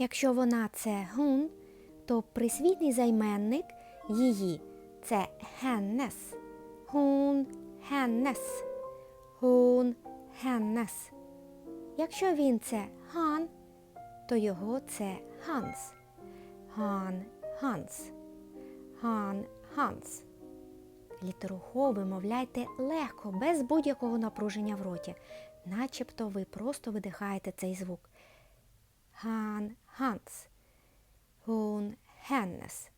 Якщо вона це гун, то присвітний займенник її це hennes. Hon, hennes. Hon, hennes. Якщо він це хан, то його це Hans. Han, Hans. Han, Hans. Літеру Х вимовляйте легко, без будь-якого напруження в роті, начебто ви просто видихаєте цей звук. Han, Hans. Hon, hennes.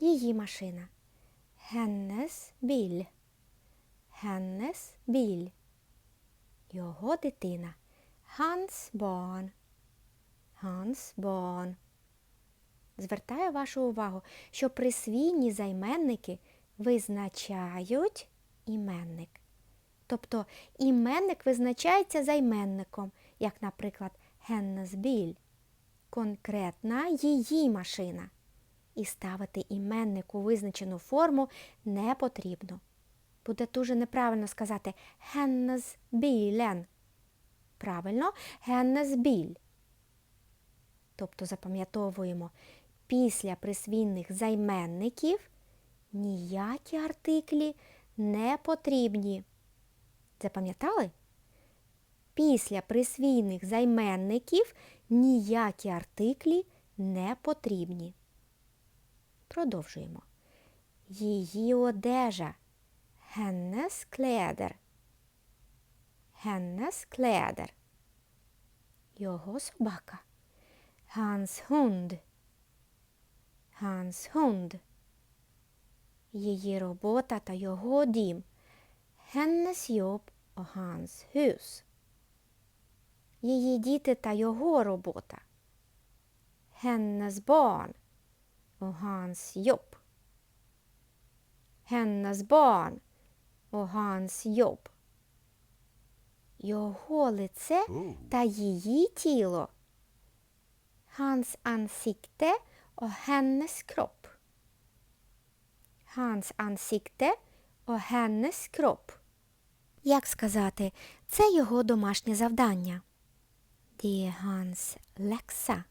Її машина. Hennes bil. Hennes bil. Його дитина. Hans barn. Hans barn. Звертаю вашу увагу, що присвійні займенники визначають іменник. Тобто іменник визначається займенником, як, наприклад, Hennes bil. Конкретна її машина. І ставити іменник у визначену форму не потрібно. Буде дуже неправильно сказати Hennes bilen. Правильно, Hennes bil. Тобто запам'ятовуємо, після присвійних займенників ніякі артиклі не потрібні. Запам'ятали? Після присвійних займенників ніякі артиклі не потрібні. Продовжуємо. Її одежа. Hennes kläder. Hennes kläder. Його собака. Hans hund. Hans hund. Її робота та його дім. Hennes jobb och hans. Її діти та його робота. Hennes barn och hans jobb. Hennes barn och hans jobb. Його лице та її тіло. Hans ansikte och hennes kropp. Hans ansikte och hennes kropp. Як сказати, це його домашнє завдання. Det är hans läxa.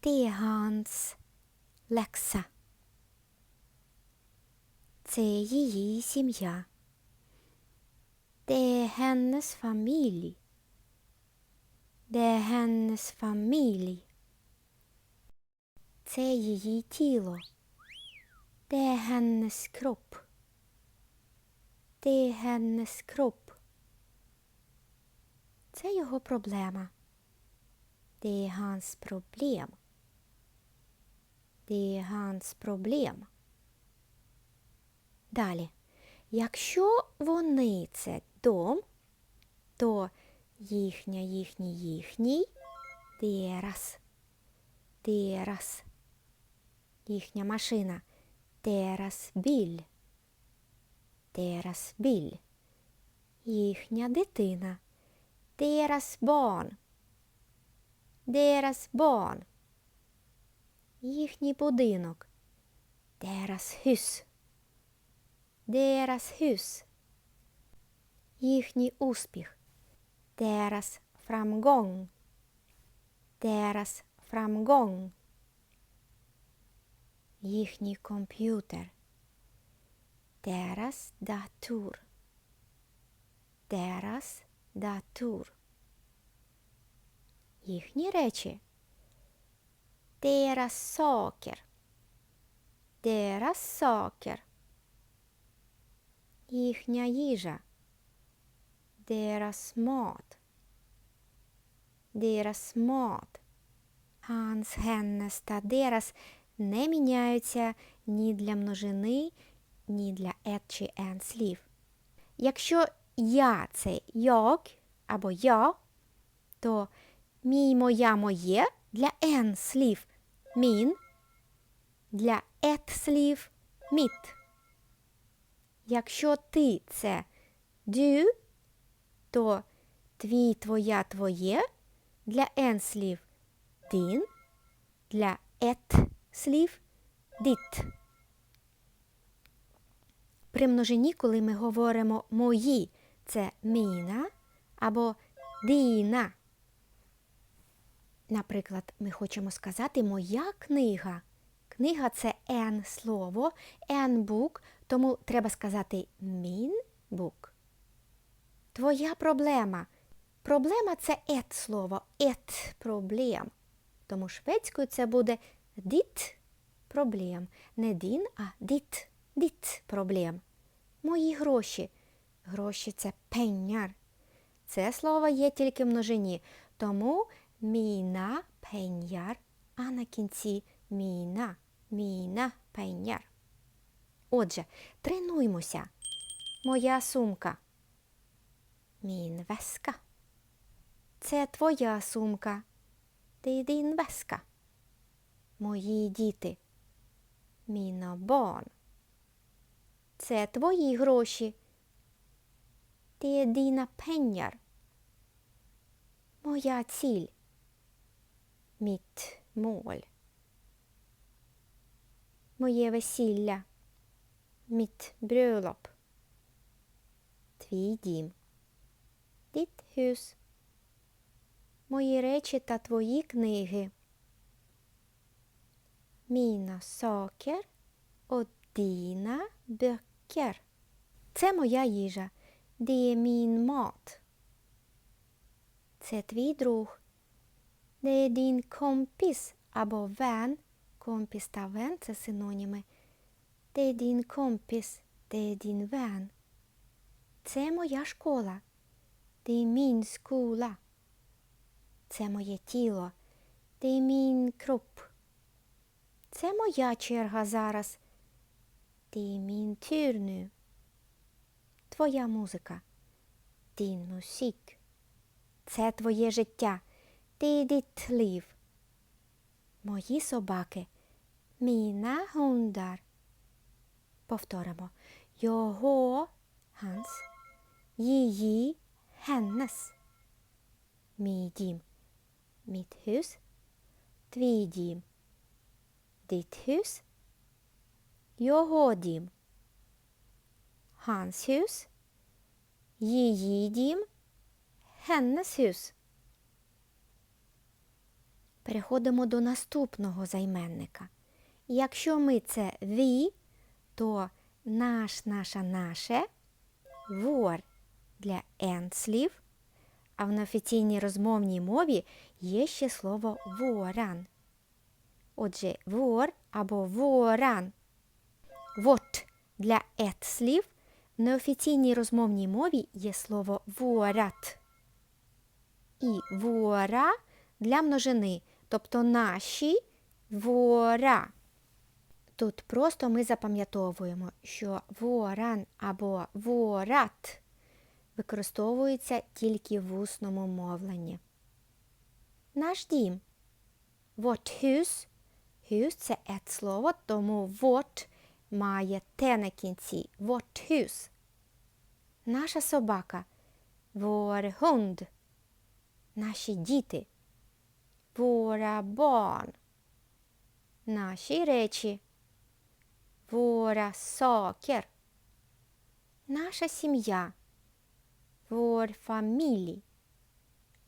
Det är hans läxa. Це її сім'я. Det är hennes familj. Det är hennes familj. Це її тіло. Det är hennes kropp. Det är hennes kropp. Це його проблема. Det är hans problem. Det är. Далі. Якщо вони це дом, то їхня, їхній, їхній deras. Deras. Їхня машина. Deras bil. Deras bil. Їхня дитина. Deras barn. Deras barn. Їхній будинок. Deras hus. Deras hus. Їхній успіх. Deras framgång. Deras framgång. Їхній комп'ютер. Deras dator. Deras dator. Їхні речі. Deras saker. Deras. Їхня їжа. Deras mat. Deras mat. Hans, hennes та deras не міняються ні для множини, ні для ет чи ен слів. Якщо я це йог або я, то мій, моя, моє для ен слів мін, для ет слів міт. Якщо ти це дю, то твій, твоя, твоє для ен слів din, для ет слів діт. При множині, коли ми говоримо мої, це міна або діна. Наприклад, ми хочемо сказати моя книга. Книга це en слово, en book, тому треба сказати min book. Твоя проблема. Проблема це et слово, et проблем. Тому шведською це буде ditt проблем. Не дін, а ditt, ditt проблем. Мої гроші. Гроші це пеняр. Це слово є тільки в множині, тому міна пеняр, а на кінці міна, міна пеняр. Отже, тренуймося. Моя сумка. Мін веска. Це твоя сумка. Ти дін веска. Мої діти. Міна бон. Це твої гроші. Det är dina pengar. Моя ціль. Mitt mål. Моє весілля. Mitt bröllop. Твій дім. Ditt hus. Мої речі та твої книги. Mina saker och dina böcker. Це моя їжа. Det är min mat. Це твій друг. Det är din kompis або вен. Компіс та вен це синоніми. Det är din kompis. Det är din vän. Це моя школа. Det är min skola. Це моє тіло. Det är min kropp. Це моя черга зараз. Det är min tur nu. Твоя музика. Din musik. Це твоє життя. Är ditt. Мої собаки. Mina hundar. Повторимо. Його, hans. Її, hennes. Мій дім. Mitt hus. Твій дім. Ditt. Його дім. Hans hus. Її дім. Hennes hus. Переходимо до наступного займенника. Якщо ми це «ви», то наш, наша, наше, вор для енслів, а в неофіційній розмовній мові є ще слово воран. Отже, вор або воран. Вот для етслів в неофіційній розмовній мові є слово ворат. І вора для множини, тобто наші вора. Тут просто ми запам'ятовуємо, що воран або ворат використовується тільки в усному мовленні. Наш дім. Vårt hus. Hus – це ет слово, тому vårt має те на кінці. Vårt hus. Наша собака. Vår hund. Наші діти. Våra. Наші речі. Våra. Наша сім'я. Vår familj.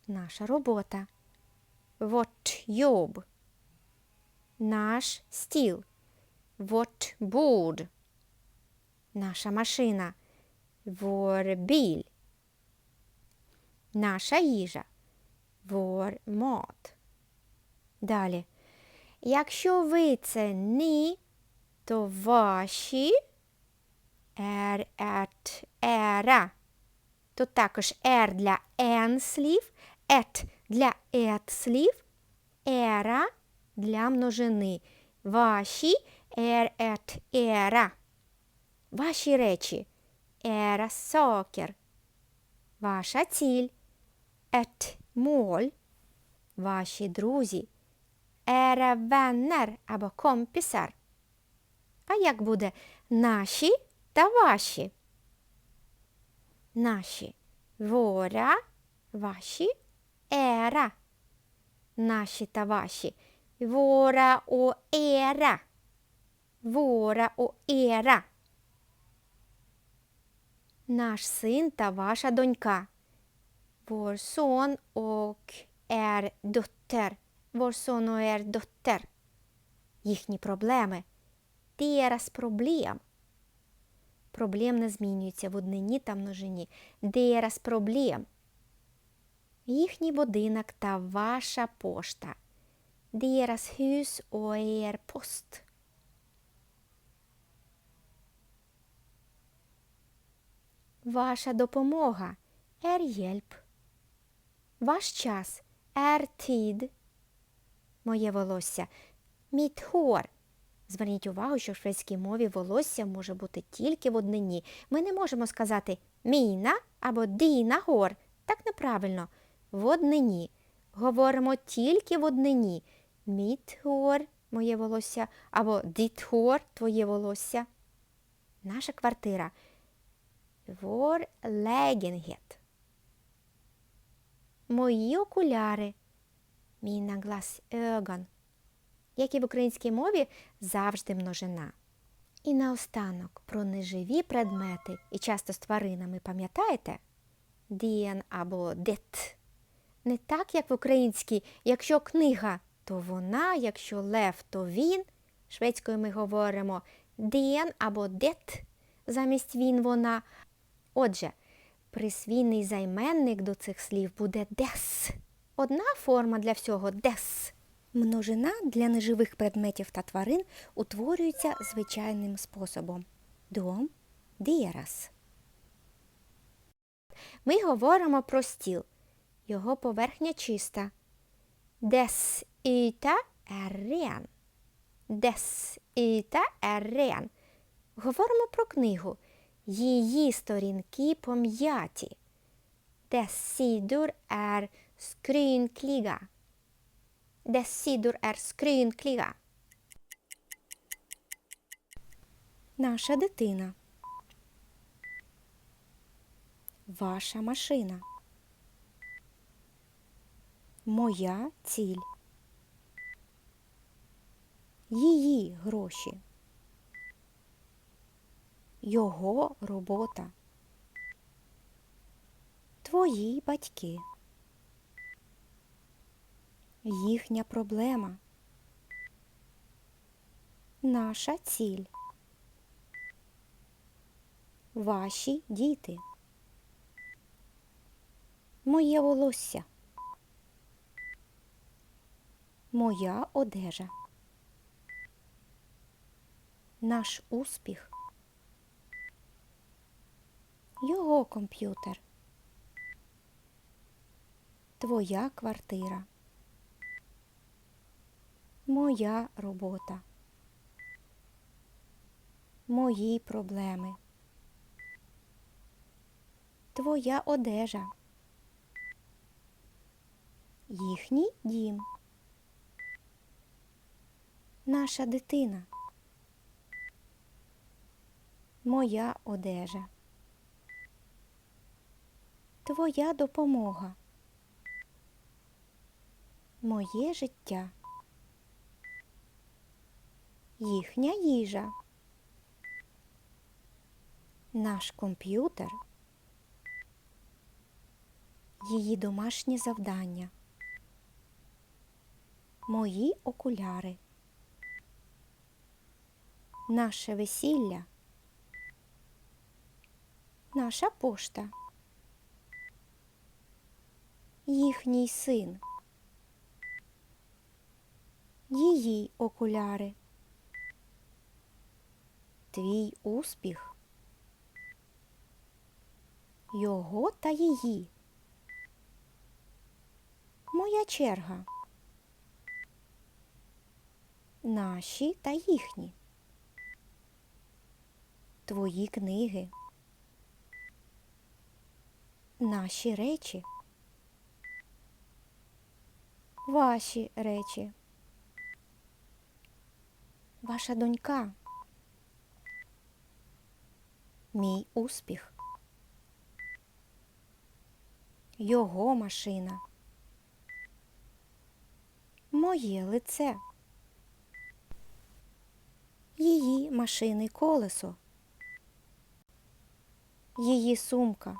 Наша робота. Vårt jobb. Наш стіл. Vårt bord. Наша машина. Vår bil. Наша їжа. Vår mat. Далі. Якщо ви це ні, то ваші är ert ära. Тут також er для en слів, et для et слів, era для множини. Ваші är ert era. Ваші речі era saker. Ваша ціль ett mål. Ваші друзі era vänner або kompisar. А як буде наші та ваші? Наші våra, ваші era. Наші та ваші våra och era. Våra och era. Наш син та ваша донька. Vår son och er dotter. Vår son och er dotter. Їхні проблеми. Deras problem. Проблем не змінюється в однині та множині. Deras problem. Їхній будинок та ваша пошта. Deras hus och er post. Ваша допомога. Er hjälp. Ваш час. Tid. Моє волосся. Hår. Зверніть увагу, що в шведській мові волосся може бути тільки в однині. Ми не можемо сказати міна або діна гор. Так неправильно. В однині. Говоримо тільки в однині. Міт гор, моє волосся, або діт гор, твоє волосся. Наша квартира. Vår lägenhet. Мої окуляри. Mina glasögon. Як і в українській мові, завжди множина. І наостанок про неживі предмети, і часто з тваринами, пам'ятаєте? Дієн або дет. Не так, як в українській, якщо книга, то вона, якщо лев, то він. Шведською ми говоримо дієн або дет, замість він вона. Отже, присвійний займенник до цих слів буде дес. Одна форма для всього дес. Множина для неживих предметів та тварин утворюється звичайним способом. Дом дієрас. Ми говоримо про стіл. Його поверхня чиста. Är ren. Dess yta är ren. Говоримо про книгу. Її сторінки пом'яті. Dess sidor är skrynkliga. Dess sidor är skrynkliga. Наша дитина. Ваша машина. Моя ціль. Її гроші. Його робота. Твої батьки. Їхня проблема. Наша ціль. Ваші діти. Моє волосся. Моя одежа. Наш успіх. Його комп'ютер. Твоя квартира. Моя робота. Мої проблеми. Твоя одежа. Їхній дім. Наша дитина. Моя одежа. Твоя допомога. Моє життя. Їхня їжа. Наш комп'ютер. Її домашні завдання. Мої окуляри. Наше весілля. Наша пошта. Їхній син. Її окуляри. Твій успіх. Його та її. Моя черга. Наші та їхні. Твої книги. Наші речі. Ваші речі. Ваша донька. Мій успіх. Його машина. Моє лице. Її машини колесо. Її сумка.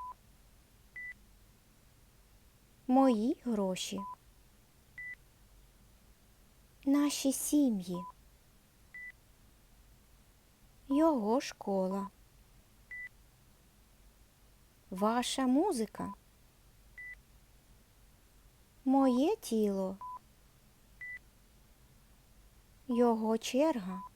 Мої гроші. Наші сім'ї. Його школа. Ваша музика. Моє тіло. Його черга.